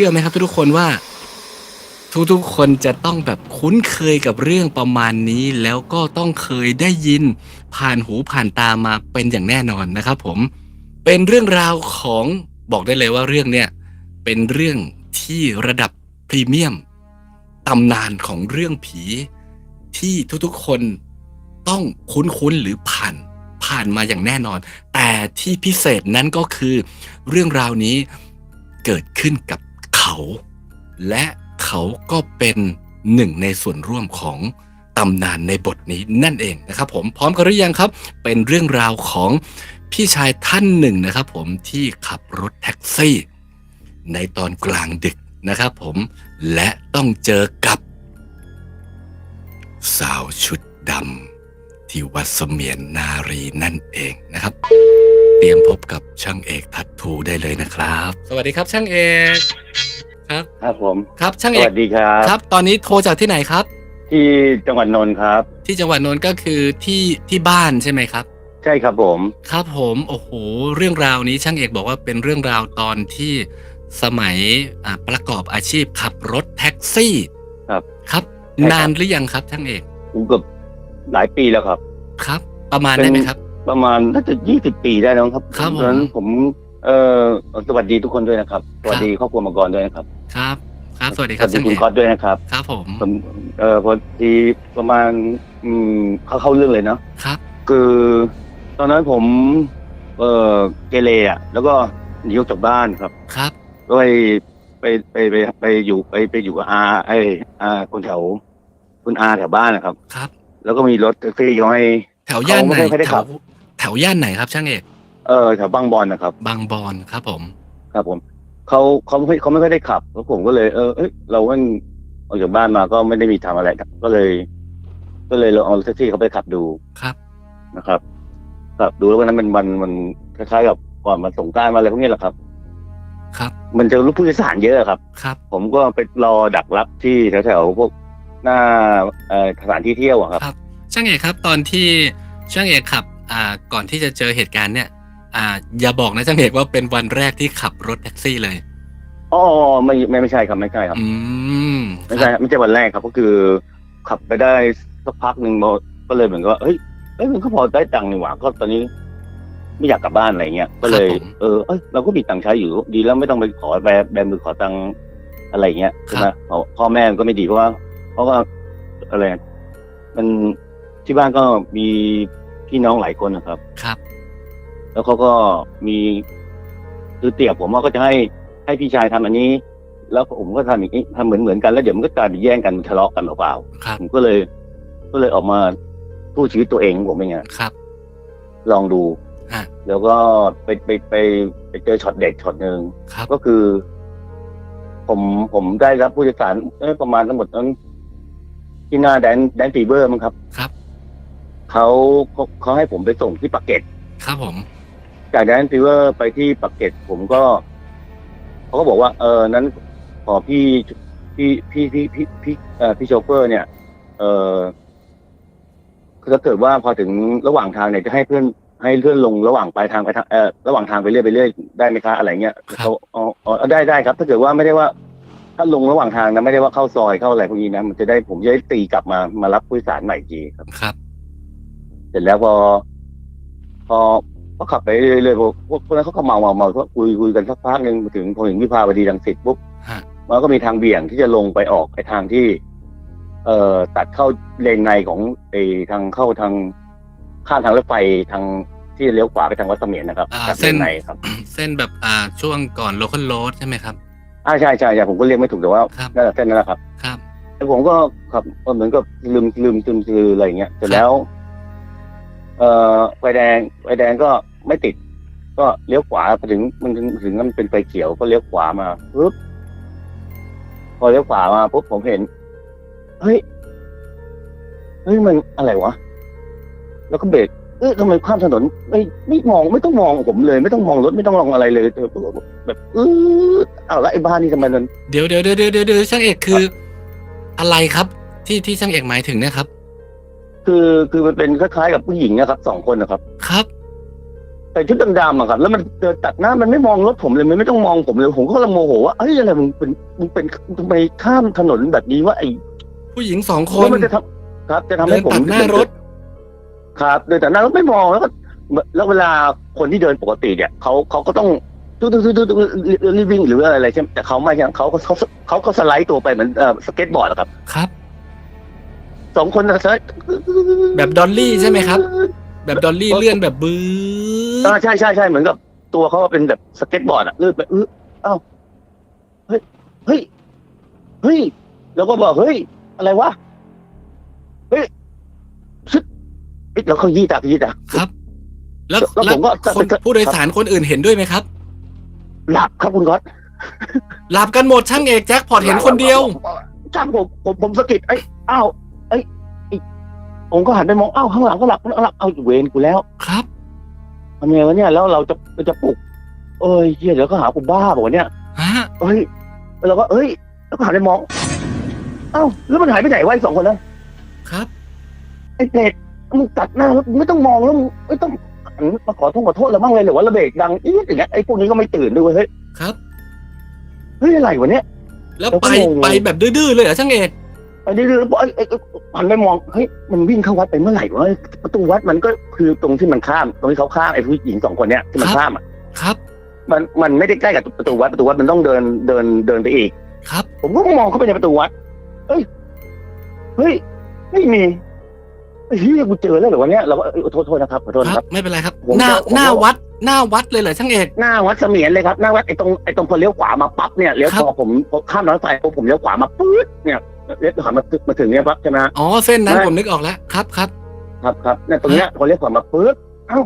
ชื่อไหมครับทุกคนว่า ทุกๆคนจะต้องแบบคุ้นเคยกับเรื่องประมาณนี้ แล้วก็ต้องเคยได้ยินผ่านหูผ่านตามาเป็นอย่างแน่นอนนะครับ ผมเป็นเรื่องราวของบอกได้เลยว่าเรื่องเนี้ยเป็นเรื่องที่ระดับพรีเมียมตำนานของเรื่องผีที่ทุกๆคนต้องคุ้นๆหรือผ่านผ่านมาอย่างแน่นอน แต่ที่พิเศษนั้นก็คือ เรื่องราวนี้เกิดขึ้นกับ และเขาก็เป็นหนึ่งในส่วนร่วมของตำนานในบทนี้นั่นเองนะครับผมพร้อมกันหรือยังครับ เป็นเรื่องราวของพี่ชายท่านหนึ่งนะครับผมที่ขับรถแท็กซี่ ในตอนกลางดึกนะครับผมและต้องเจอกับ สาวชุดดำที่วัดเสมียนนารีนั่นเองนะครับ เตรียมพบกับช่างเอกทัตทูได้เลยนะครับ สวัสดีครับช่างเอก ครับ ครับผม ครับช่างสเอกวัสดีครับ ครับ ตอนนี้โทรจากที่ไหนครับ ที่จังหวัดนนท์ครับ ที่จังหวัดนนท์ก็คือที่ที่บ้านใช่ไหมครับ ใช่ครับผม ครับผมโอ้โหเรื่องราวนี้ช่างเอกบอกว่าเป็นเรื่องราวตอนที่สมัยอ่าประกอบอาชีพขับรถแท็กซี่ครับครับ ใช่ครับ นานหรือยังครับช่างเอกผมเกือบหลายปีแล้วครับ ครับ ประมาณได้ไหมครับ ประมาณน่าจะยี่สิบปีได้แล้วครับครับผม ตอนนั้นผม เอ่อสวัสดีทุกคนด้วยนะครับ สวัสดีครอบครัวมังกรด้วยนะครับ ครับ ครับ สวัสดีคสรับวัสดีช่างคุเอณกก๊อตด้วยนะครับ ครับผมผมเอ่อพอดีประมาณอืมเข้าเข้าเรื่องเลยเนาะครับ คือ ตอนนั้นผม เอ่อเกเรอะ แล้วก็หนีออกจากบ้านครับ ครับก็ไปไปไปไปไปอยู่ไปไปอยู่กับอาไออาคนแถวคุณอาแถวบ้านนะครับ ครับ แล้วก็มีรถแท็กซี่เขาให้แถวย่านไหนเขาไม่ค่อยได้แถขัวบแถวย่านไหนครับช่างเอก เออแถวบางบอนนะครับ บางบอนครับผม ครับผมเขาเขาไม่เขาไม่ค่อยได้ขับแล้วผมก็เลย เออเอ้ยเราว่าออกจากบ้านมาก็ไม่ได้มีทำอะไรครับก็เลย ก็เลยเราเอาแท็กซี่เขาไปขับดูครับนะครับขับดูแล้ววันนั้นเป็นวันมันคล้ายๆกับก่อนมันสงกรารมาอะไรพวกนี้แหละครับ ครับ มันจะรู้ผู้โดยสารเยอะครับ ครับ ผมก็ไปรอดักรับที่แถวๆพวกหน้าเอ่อสถานที่เที่ยวอะครับ ครับ ช่างเอกครับ ตอนที่ช่างเอกขับ อ่าก่อนที่จะเจอเหตุการณ์เนี่ย อ่า อย่าบอกนะช่างเอกว่าเป็นวันแรกที่ขับรถแท็กซี่เลยอ๋อไม่ไม่ไม่ใช่ครับไม่ใช่ครับ อืมไม่ใช่ครับไม่ใช่วันแรกครับ ก็คือ ขับไปได้สักพักหนึ่งก็เลยเหมือนกับว่าเฮ้ยเอ้ยมันก็พอได้ตังค์นี่หว่าก็ตอนนี้ ไม่อยากกลับบ้านอะไรเงี้ยก็เลยเออเอ้ยเราก็มีตังค์ใช้อยู่ ดีแล้วไม่ต้องไปขอแบแบมือขอตังค์อะไรเงี้ยใช่ไหมเพราะพ่อแม่ก็ไม่ดีเพราะว่าเพราะว่าอะไรมันที่บ้านก็มีพี่น้องหลายคนนะครับ ครับ แล้วเขาก็มีคือเตี่ยผมว่าก็จะให้ให้พี่ชายทำอันนี้ แล้วผมก็ทำอย่างนี้ทำเหมือนเหมือนกันแล้วเดี๋ยวมันก็กลายเป็นแย่งกันทะเลาะกันเปล่าครับๆผมก็เลย ก็เลยออกมาพูดชีวิตตัวเองของผมเองอะครับ ลองดูฮะแล้วก็ไปไปไปไปเจอช็อตเด็ดช็อตหนึ่งครับก็คือ ผมผมได้รับผู้โดยสารเอ้ยประมาณทั้งหมดนั้นที่หน้าแดนแดนฟีเบอร์มั้งครับ ครับเขาเขาเขาให้ผมไปส่งที่ปักเกร็ดครับผม จากแดนฟีเวอร์ไปที่ปักเกร็ดผมก็เขาก็บอกว่า เออนั้นขอพี่พี่พี่พี่พี่พี่เอ่อพี่โชเฟอร์เนี่ย เออคือถ้าเกิดว่าพอถึงระหว่างทางเนี่ยจะให้เพื่อนให้เพื่อนลงระหว่างปลายทางไปทางเออระหว่างทางไปเรื่อยไปเรื่อยได้ไหมคะอะไรเงี้ยเขาอ๋ออ๋อได้ได้ครับ ถ้าเกิดว่าไม่ได้ว่า ถ้าลงระหว่างทางนะไม่ได้ว่าเข้าซอยเข้าอะไรพวกนี้นะมันจะได้ผมจะได้ตีกลับมามารับผู้โดยสารใหม่อีกทีครับครับ เสร็จแล้วพอพอพ อขับไปเรื่อยๆพวกพวกพวกนั้นเขาก็เมาเมาเมาก็คุยคุยกันสักพักหนึ่งมาถึงพอถึงวิภาวดีรังสิตปุ๊บฮะมันก็มีทางเบี่ยงที่จะลงไปออกไปทางที่ เอ่อตัดเข้าเลนในของไอ้ทางเข้าทางข้ามทางรถไฟทางที่เลี้ยวขวาไปทางวัดเสมียนนะครับอ่าจากเส้นในครับ เส้นแบบอ่าช่วงก่อนโลคอลโรดใช่ไหมครับอ่าใช่ใช่ใช่ผมก็เรียกไม่ถูกแต่ว่าครับนั่นแหละเส้นนั่นแหละครับ ครับแล้วผมก็ขับเหมือนกับลืมลืมลืมลืมอะไรอย่างเงี้ยเสร็จแล้ว เอ่อไฟแดงไฟแดงก็ ไม่ติด ก็เลี้ยวขวาพอถึงมันถึงถึงมันเป็นไฟเขียวก็เลี้ยวขวามาปุ๊บพอเลี้ยวขวามาปุ๊บผมเห็น เฮ้ยเฮ้ยมันอะไรวะ แล้วก็เบรกเออทำไมข้ามถนนไม่ไม่มองไม่ต้องมองผมเลย ไม่ต้องมองรถไม่ต้องมองอะไรเลยแบบเออเอาละไอ้บ้านนี่ทำไมมันเดี๋ยวเดี๋ยวเดี๋ยวเดี๋ยวเดี๋ยวเดี๋ยวช่างเอกคือ อะไรครับ ที่ที่ช่างเอกหมายถึงเนี่ยครับ คือคือมันเป็นคล้ายๆกับผู้หญิงนะครับสองคนนะครับ ครับไป ส่ชุดดำๆอะครับ แล้วมันเดินตัดหน้ามันไม่มองรถผมเลยมันไม่ต้องมองผมเลยผมก็กำลังโมโหว่าเอ้ยอะไรมึงเป็นมึงเป็นทำไมข้ามถนนแบบนี้ว่าไอ้ผู้หญิงสองคแล้นวมันจะทำครับ จะทำเดิให้นผม ตัดหน้ารถ ครับเดินตัดหน้ารถไม่มองแล้วก็แล้วเวลาคนที่เดินปกติเนี่ยเขาเขาก็ต้องตู้ตู้ตู้ตู้รีบวิ่งหรืออะไรอะไรใช่ไหมแต่เขาไม่ใช่เขาก็เขาเขาก็สไลด์ตัวไปเหมือนเอ่อสเก็ตบอร์ดอะครับครับ สองคนนะสไลด์แบบดอลลี่ใช่ไหมครับ แบบดอลลี่เลื่อนแบบบื้ออ่าใช่ใช่ใช่เหมือนกับตัวเขาเป็นแบบสเก็ตบอร์ดอะลื่นไปเออเอ้าเฮ้ยเฮ้ยเฮ้ยแล้วก็บอกเฮ้ย อะไรวะเฮ้ยซึ๊ดเอ๊ะแล้วเขายี่ตายี่ตาครับแล้วแล้วแล้วผมก็คนผู้โดยสารคนอื่นเห็นด้วยไหมครับ หลับครับคุณก๊อตหลับกันหมดช่างเอกแจ็คพอตเห็นคนเดียวช่างผมผมผมสะกิดไอ้ยอ้าวไอ้ยไอ้ ผมก็หันไปมองอ้าวข้างหลังก็หลับข้างหลังเอาเวรกูแล้วครับทำไงวะเนี่ยแล้วเราจะเราจะปลุก เอ้ยเฮียเดี๋ยวก็หาผมบ้าบอกว่าเนี่ยฮะเอ้ยเราก็เอ้ยแล้วก็หันไปมอง เอ้าแล้วมันหายไปไหนวะไอ้สองคนนั้นครับไอ้เป็ดมึงตัดหน้าแล้วมึงไม่ต้องมองแล้วมึงไม่ต้องหันมาขอโทษขอโทษแล้วบ้างเลยหรือว่าระเบิดดังอี๊ดอย่างเงี้ยไอ้พวกนี้ก็ไม่ตื่นด้วยเวยเฮ้ยครับ เฮ้ยอะไรวะเนี่ยแล้วแล้วก็ไปงงไปแบบดื้อๆเลยเหรอช่างเอกไอ้ดื้อๆบอไอ้ไอ้ไอ้หันไปมองเฮ้ยมันวิ่งเข้าวัดไปเมื่อไหร่วะประตูวัดมันก็คือตรงที่มันข้าม ตรงที่เขาข้ามไอ้ผู้หญิงสองคนเนี้ยที่มันข้ามอะครับ มันมันไม่ได้ใกล้กับประตูวัดประตูวัดมันต้องเดินเดินเดินไปอีก ครับ ผมก็มองเข้าไปในประตูวัด เฮ้ยเฮ้ยไม่มีเฮ้ยกูเจอแล้วเหรอวะเนี่ยเราก็เอ้ยขอโทษโทษนะครับขอโทษครับ ไม่เป็นไรครับ หน้าหน้าวัด หน้าวัดเลยเหรอช่างเอกหน้าวัดเสมียนเลยครับหน้าวัดไอ้ตรงไอ้ตรงพอเลี้ยวขวามาปั๊บเนี่ยเลี้ยวพอผมข้ามรถไฟผมเลี้ยวขวามาปื๊ดเนี่ย เลี้ยวขวามาถึงมาถึงเนี่ยปั๊บใช่ไหมฮะ อ๋อเส้นนั้นไม่ผมนึกออกแล้วครับครับครับครับเนี่ยตรงเนี้ยพอเลี้ยวขวามาปื๊ดเอ้า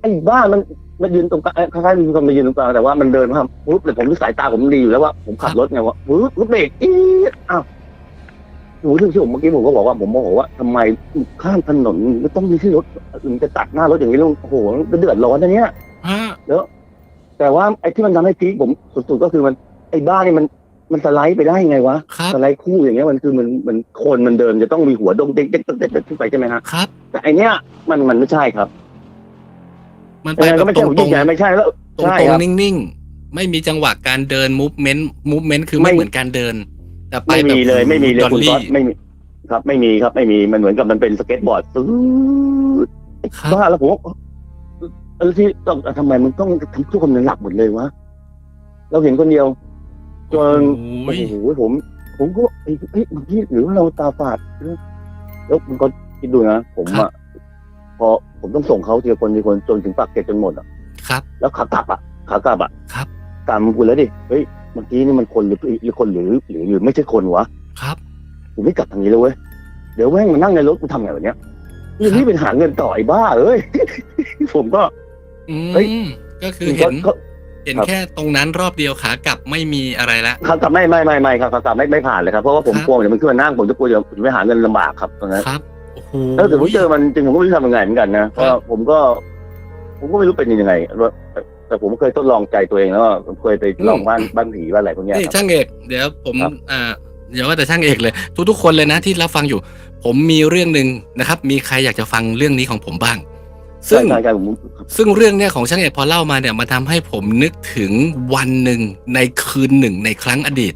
ไอ้บ้ามันมันยืนตรงกลางเอ้ยคล้ายๆมีคนมายืนตรงกลางแต่ว่ามันเดินมาปุ๊บเลยผมรู้สายตาผมดีอยู่แล้วว่าผมขับรถไงว่าปุ๊บรถเบรกอี๊ดอ้าวหนูถึงที่ผมเมื่อกี้ผมก็บอกว่าผมโมโหว่าทำไมข้ามถนนไม่ต้องมีที่รถอื่นจะตัดหน้ารถอย่างนี้ลงโอ้โหมันเดือดร้อนนะเนี่ย ฮะแต่ว่าไอ้ที่มันทำให้พีคผมสุดๆก็คือมันไอ้บ้านี่มัน มันสไลด์ไปได้ยังไงวะครับสไลด์คู่อย่างเงี้ยมันคือมันมันโคนมันเดิมจะต้องมีหัวดงเด็กเด็กเด็กเด็กขึ้นไปใช่ไหมฮะครับ แต่ไอเนี้ยมันมันไม่ใช่ครับ มันไปยังไงแบก็บไม่ตใช่รผมงยิ่งใหญ่ไม่ใช่แล้วๆตรงใช่ตรงครับนิ่งๆ ไม่มีจังหวะการเดินมูฟเมนต์มูฟเมนต์คือไม่ไม่เหมือนการเดิน แต่ไปไม่แบบมีเลยไม่มีเลยดอลคุณก๊อลี่ตไม่มีครับ ไม่มีครับ ไม่มีมันเหมือนกับมันเป็นสเก็ตบอร์ดซื้อครับบ้าแล้วผมว่าเออที่ต้องทำไมมันต้องทำทุกคนหลับหมดเลยวะเราเห็นคนเดียว จนโอ้โอ้ยโหผม ผมก็เอ้ยเอ้ยเมื่อกี้หรือว่าเราตาฝาดแล้วมันก็คิดดูนะผมอะพอผมต้องส่งเขาทีละคนทีละคนจนถึงปากเกร็ดจนหมดอะครับ แล้วขากลับอะขากลับอะครับ ตามกูแล้วดิเฮ้ยเมื่อกี้นี่มันคนหรือหรือคนหรือหรือหรือไม่ใช่คนวะ ครับกูไม่กลับทางนี้เลยเว้ย เดี๋ยวแม่งมานั่งในรถกูทำไงวะเนี้ยครับนี่เป็นหาเงินต่อไอ้บ้าเอ้ย ผมก็ อืเฮ้ยมก็คือเห็นก็ เห็นครับแค่ตรงนั้นรอบเดียวขากลับไม่มีอะไรละขากลับไม่ไม่ไม่ไม่ครับขากลับไม่ไม่ผ่านเลยครับเพราะว่าผมครับกลัวเดี๋ยวมันขึ้นมานั่งผมจะกลัวเดี๋ยวผมจะไปหาเงินลำบากครับตรงนั้นครับโอ้โหแล้วถึงผมเจอมันจริงผมก็ไม่รู้ทำยังไงเหมือนกันนะเพราะว่าผมก็ ผมก็ไม่รู้เป็นยังไงว่าแต่แต่ผมเคยทดลองใจตัวเองแล้วว่าผมเคยไปลองบ้านบ้านผีบ้านอะไรพวกเนี้ยนี่ครับช่างเอกเดี๋ยวผมครับอ่าเดี๋ยวว่าแต่ช่างเอกเลย ทุกๆคนเลยนะที่รับฟังอยู่ ผมมีเรื่องหนึ่งนะครับ มีใครอยากจะฟังเรื่องนี้ของผมบ้าง ซึ่งใช่ใช่ผมซึ่งเรื่องเนี้ยของช่างเอกพอเล่ามาเนี่ยมันทำให้ผมนึกถึงวันหนึ่งในคืนหนึ่งในครั้งอดีต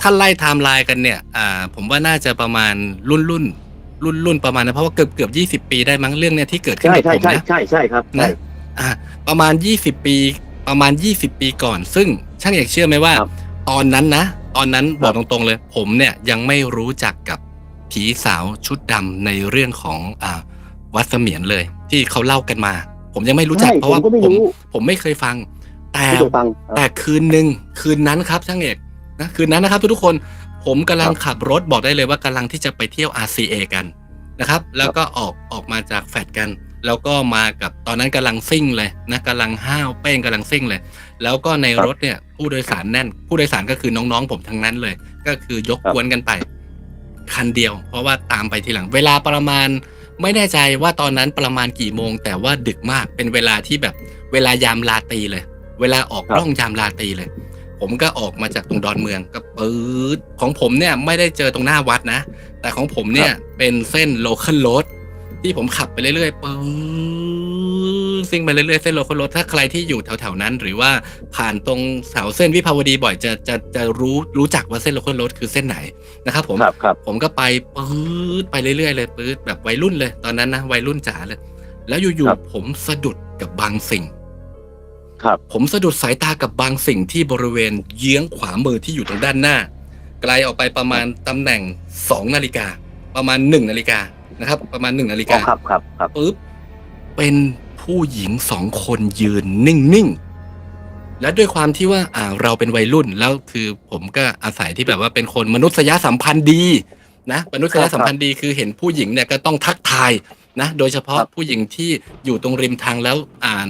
ถ้าไล่ไทม์ไลน์กันเนี่ยอ่าผมว่าน่าจะประมาณรุ่นรุ่นรุ่นรุ่นประมาณนะเพราะว่าเกือบเกือบยี่สิบปีได้มั้งเรื่องเนี้ยที่เกิดขึ้นใช่กับใช่ผมใช่นะใช่ใช่ครับใช่นะอ่าประมาณ20ปีประมาณ20ปีก่อน ซึ่งช่างเอกเชื่อไหมว่าครับตอนนั้นนะ ตอนนั้นครับบอกตรงๆเลย ผมเนี่ยยังไม่รู้จักกับผีสาวชุดดำในเรื่องของอ่าวัดเสมียนเลย ที่เขาเล่ากันมา ผมยังไม่รู้จักใช่เพราะว่าผมก็ไม่ผมรู้ผมไม่เคยฟัง แต่ไม่ได้ฟังแต่คืนหนึ่งคืนนั้นครับช่างเอกนะคืนนั้นนะครับ ทุกๆคนผมกำลังขับรถบอกได้เลยว่ากำลังที่จะไปเที่ยว RCA กันนะครับ แล้วก็ออกออกมาจากแฟดกัน แล้วก็มากับตอนนั้นกำลังซิ่งเลยนะกำลังห้าวเป้งกำลังซิ่งเลย แล้วก็ในครับรถเนี่ย ผู้โดยสารแน่น ผู้โดยสารก็คือน้องๆผมทั้งนั้นเลย ก็คือยกครับกวนกันไป คันเดียว เพราะว่าตามไปทีหลัง เวลาประมาณ ไม่แน่ใจว่าตอนนั้นประมาณกี่โมง แต่ว่าดึกมากเป็นเวลาที่แบบเวลายามลาตรีเลย เวลาออกครับร่องยามลาตรีเลย ผมก็ออกมาจากตรงดอนเมืองก็ปื๊ดของผมเนี่ยไม่ได้เจอตรงหน้าวัดนะ แต่ของผมเนี่ยเป็นเส้นโลค a l โ o ด ที่ผมขับไปเรื่อยๆปื๊ดดซิ่งไปเรื่อยๆเส้นโลคอลรถถ้าใครที่อยู่แถวๆนั้น หรือว่าผ่านตรงเสาเส้นวิภาวดีบ่อยจะจะจะรู้รู้จักว่าเส้นโลคอลรถคือเส้นไหนนะครับผมครับครับผมก็ไปปื๊ดไปเรื่อยๆเลยปื๊ดแบบวัยรุ่นเลย ตอนนั้นนะวัยรุ่นจ๋าเลย แล้วอยู่ครับๆผมสะดุดกับบางสิ่ง ครับผมสะดุดสายตากับบางสิ่งที่บริเวณเยื้องขวามือที่อยู่ตรงด้านหน้า ไกลออกไปประมาณตำแหน่งสองนาฬิกาประมาณหนึ่งนาฬิกา นะครับ ประมาณหนึ่งนาฬิอ๋อกาครับครับครับปุ๊บเป็นผู้หญิงสองคนยืนนิ่งๆ และด้วยความที่ว่าอ่าเราเป็นวัยรุ่นแล้วคือผมก็อาศัยที่แบบว่าเป็นคนมนุษยสัมพันธ์ดีนะมนุษยสัมพันธ์ดีคือเห็นผู้หญิงเนี่ยก็ต้องทักทายนะโดยเฉพาะครับผู้หญิงที่อยู่ตรงริมทางแล้วอ่าน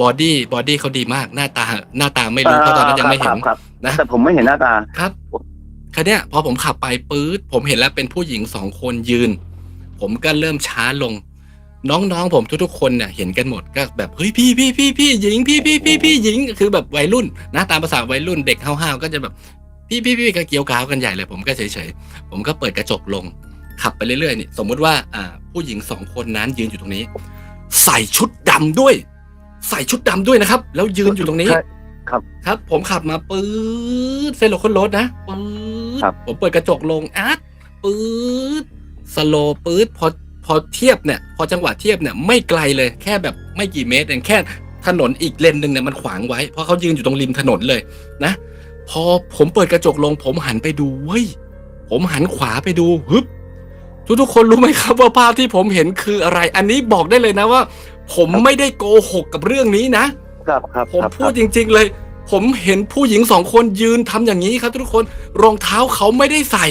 บอดี้บอดี้เขาดีมากหน้าตาหน้าตาไม่รู้เพราะตอนนั้นยังไม่เห็นครับนะแต่ผมไม่เห็นหน้าตาครับคันเนี้ยพอผมขับไปปื๊ดผมเห็นแล้วเป็นผู้หญิงสองคนยืน ผมก็เริ่มช้าลง น้องๆผมทุกๆคนเนี่ยเห็นกันหมดก็แบบเฮ้ยพี่พี่พี่พี่หญิงพี่พี่พี่พี่หญิงคือแบบวัยรุ่นนะตามภาษาวัยรุ่นเด็กห้าวๆก็จะแบบพี่พี่พี่ก็เกี่ยวกาวกันใหญ่เลย ผมก็เฉยๆผมก็เปิดกระจกลง ขับไปเรื่อยๆนี่สมมุติว่าอ่าผู้หญิงสองคนนั้นยืนอยู่ตรงนี้ ใส่ชุดดำด้วย ใส่ชุดดำด้วยนะครับ แล้วยืนอยู่ตรงนี้ใช่ครับ ผมขับมาปื๊ดเส้นโลคอนรถนะปื๊ดครับผมเปิดกระจกลงอาร์ตปื๊ด สโลปื๊ดพอพอเทียบเนี่ย พอจังหวะเทียบเนี่ยไม่ไกลเลยแค่แบบไม่กี่เมตรเองแค่ถนนอีกเลนหนึ่งเนี่ยมันขวางไว้ เพราะเขายืนอยู่ตรงริมถนนเลยนะ พอผมเปิดกระจกลง ผมหันไปดูเว้ยผมหันขวาไปดูฮึบทุกทุกๆคนรู้ไหมครับว่าภาพที่ผมเห็นคืออะไร อันนี้บอกได้เลยนะว่า ผมไม่ได้โกหกกับเรื่องนี้นะครับครับผมครับพูดจริง ๆเลย ผมเห็นผู้หญิงสองคนยืนทำอย่างนี้ครับ ทุกคนรองเท้าเขาไม่ได้ใส่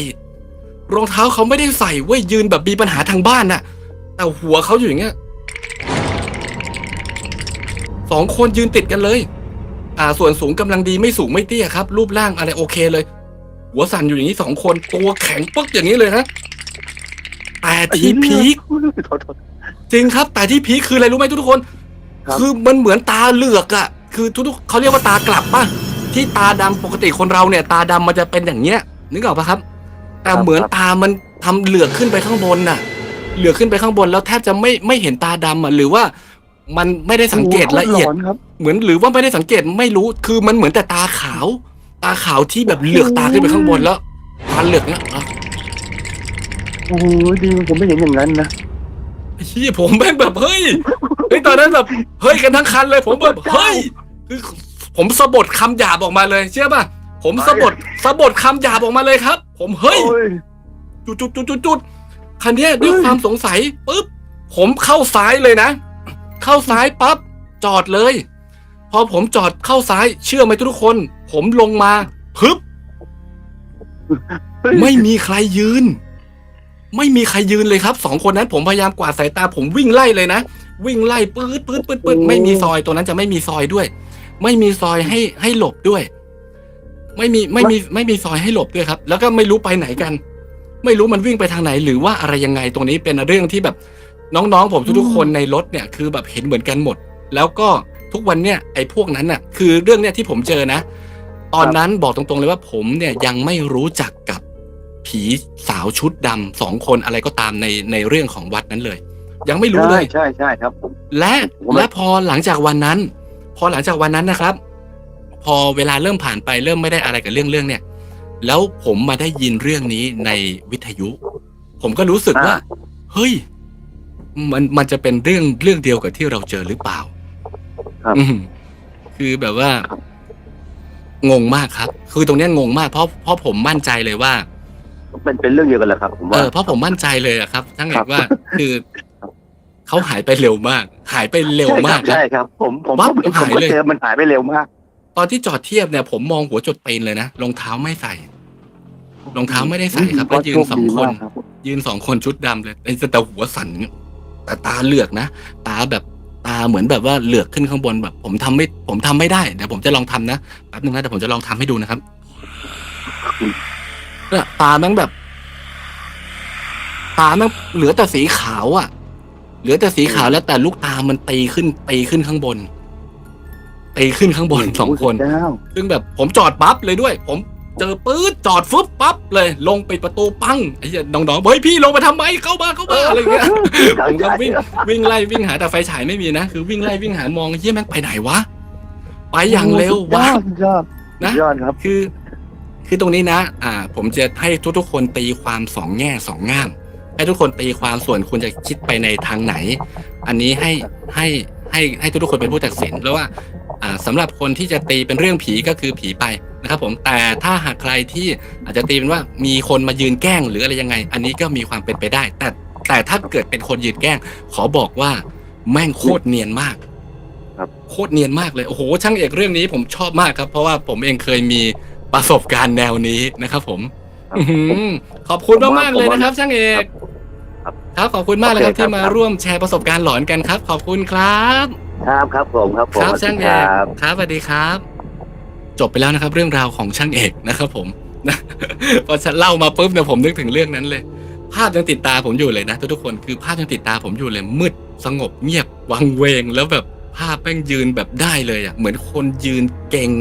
รองเท้าเขาไม่ได้ใส่เว้ยยืนแบบมีปัญหาทางบ้านน่ะ แต่หัวเขาอยู่อย่างเงี้ยสองคนยืนติดกันเลย อ่า ส่วนสูงกำลังดีไม่สูงไม่เตี้ยครับ รูปร่างอะไรโอเคเลย หัวสั่นอยู่อย่างนี้สองคนตัวแข็งปึ๊กอย่างนี้เลยนะแต่ที่พีคโทษโทษจริงครับ แต่ที่พีคคืออะไรรู้ไหมทุกๆคนครับคือมันเหมือนตาเหลือกอะคือทุกๆเขาเรียกว่าตากลับป่ะที่ตาดำปกติคนเราเนี่ย ตาดำมันจะเป็นอย่างเงี้ยนึกออกปะครับ แต่เหมือนตามันทำเหลือกขึ้นไปข้างบนน่ะ เหลือกขึ้นไปข้างบนแล้วแทบจะไม่ไม่เห็นตาดำอะหรือว่ามันไม่ได้สังเกตละเอียดโโหหนครับเหมือนหรือว่าไม่ได้สังเกตไม่รู้คือมันเหมือนแต่ตาขาว ตาขาวที่แบบเหลือกตาขึ้นไปข้างบนแล้วตาเหลือกเนี่ยอะโอ้โหดีผมไม่เห็นอย่างนั้นนะพี่ผมแม่งแบบเฮ้ยเฮ้ยตอนนั้นแบบเฮ้ยกันทั้งคันเลย ผมแบบเฮ้ยคือผมสะบดคำหยาบออกมาเลย เชื่อป่ะผมสะบดสะบดคำหยาบออกมาเลยครับ ผมเฮ้ยโอ้ย จุดจุดจุดจุดจุดคันเนี้ยด้วยความสงสัยปุ๊บผมเข้าซ้ายเลยนะ เข้าซ้ายปั๊บจอดเลย พอผมจอดเข้าซ้าย เชื่อไหมทุกคน ผมลงมาปึ๊บเฮ้ยไม่มีใครยืน ไม่มีใครยืนเลยครับสองคนนั้นผมพยายามกวาดสายตา ผมวิ่งไล่เลยนะวิ่งไล่ปื๊ดปื๊ดปื๊ดปื๊ดไม่มีซอยตัวนั้นจะไม่มีซอยด้วย ไม่มีซอยให้ให้หลบด้วย ไม่มีไม่มีไม่มีซอยให้หลบด้วยครับ แล้วก็ไม่รู้ไปไหนกัน ไม่รู้มันวิ่งไปทางไหน หรือว่าอะไรยังไงตรงนี้เป็นเรื่องที่แบบน้องๆ ผมทุกๆคนในรถเนี่ยคือแบบเห็นเหมือนกันหมด แล้วก็ทุกวันเนี่ยไอ้พวกนั้นน่ะ คือเรื่องเนี่ยที่ผมเจอนะ ตอนนั้นบอกตรงๆเลยว่าผมเนี่ยยังไม่รู้จักกับผีสาวชุดดำสองคนอะไรก็ตามในในเรื่องของวัดนั้นเลย ยังไม่รู้เลยใช่ใช่ครับผมและผมว่าและพอหลังจากวันนั้น พอหลังจากวันนั้นนะครับ พอเวลาเริ่มผ่านไปเริ่มไม่ได้อะไรกับเรื่องเรื่องเนี่ย แล้วผมมาได้ยินเรื่องนี้ในวิทยุ ผมก็รู้สึกว่า เฮ้ย มันมันจะเป็นเรื่องเรื่องเดียวกับที่เราเจอหรือเปล่า ครับอืมคือแบบว่าครับงงมากครับ คือตรงเนี้ยงงมากเพราะเพราะผมมั่นใจเลยว่าเป็นเป็นเรื่องเดียวกันแหละครับผมเอว่าอเพราะผมมั่นใจเลยอะครับ ทั้งคเอรับกว่า คือเขาหายไปเร็วมาก หายไปเร็วมากครับใช่ครับ ผมผมปั๊บผมหายก็เลยเจอมันหายไปเร็วมาก ตอนที่จอดเทียบเนี่ยผมมองหัวจดตีนเลยนะรองเท้าไม่ใส่รองเท้าไม่ได้ใส่ครับแล้วยืนสองคนรับยืนสองคนชุดดำเลยแต่แต่หัวสั่นแต่ตาเหลือกนะตาแบบตาเหมือนแบบว่าเหลือกขึ้นข้างบนแบบ ผมทำไม่ ผมทำไม่ได้เดี๋ยวผมจะลองทำนะแป๊บนึงนะเดี๋ยวผมจะลองทำให้ดูนะครับเนี่ยตาแม่งแบบ ตาแม่งเหลือแต่สีขาวอะ่ะ เหลือแต่สีขาวแล้วแต่ลูกตามันตีขึ้นตีขึ้นข้างบน ตีขึ้นข้างบนสองคนเจ้าซึ่งแบบผมจอดปั๊บเลยด้วย ผมเจอปื๊ดจอดฟึบปั๊บเลย ลงปิดประตูปังไอ้เหี้ยน้องๆเฮ้ยพี่ลงมาทำไมเข้ามาเข้ามาอะไรเงี้ยผมก็วิ่งวิ่งไล่วิ่งหาแต่ไฟฉายไม่มีนะคือวิ่งไล่วิ่งหามองเฮียแม่งไปไหนวะไปอย่างเร็ววะสุดยอดนะสุดยอดครับคือ คือตรงนี้นะ อ่า ผมจะให้ทุกๆคนตีความสองแง่สองง่ามให้ทุกคนตีความส่วนคุณจะคิดไปในทางไหน อันนี้ให้ให้ให้ให้ทุกๆคนเป็นผู้ตัดสินแล้วว่าอ่า สำหรับคนที่จะตีเป็นเรื่องผีก็คือผีไปนะครับผมแต่ถ้าหากใครที่อาจจะตีเป็นว่ามีคนมายืนแกล้งหรืออะไรยังไง อันนี้ก็มีความเป็นไปได้ แต่แต่ถ้าเกิดเป็นคนยืนแกล้ง ขอบอกว่าแม่งโคตรเนียนมากครับโคตรเนียนมากเลยโอ้โหช่างเอกเรื่องนี้ผมชอบมากครับ เพราะว่าผมเองเคยมีประสบการณ์แนวนี้นะครับผมครับอื้อหือผมขอบคุณผมว่ามากๆเลยนะครับช่างเอกครับครับขอบคุณมากเลยครับโอเคที่มาครับร่วมแชร์ประสบการณ์หลอนกันครับ ขอบคุณครับ ครับครับผมครับผมครับสวัสดีช่างเอกครับสวัสดีครับ จบไปแล้วนะครับ เรื่องราวของช่างเอกนะครับ ผมนะพอฉันเล่ามาปุ๊บเนี่ยผมนึกถึงเรื่องนั้นเลย ภาพยังติดตาผมอยู่เลยนะทุกๆคนคือภาพยังติดตาผมอยู่เลยมืดสงบเงียบวังเวงแล้วแบบภาพแม่งยืนแบบได้เลยอะเหมือนคนยืนเก่ง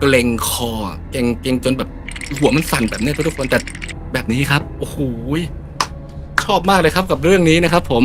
เกรงคอเก่งเก่งจนแบบหัวมันสั่นแบบเนี้ยทุกๆคนแต่แบบนี้ครับ โอ้โหชอบมากเลยครับกับเรื่องนี้นะครับ ผม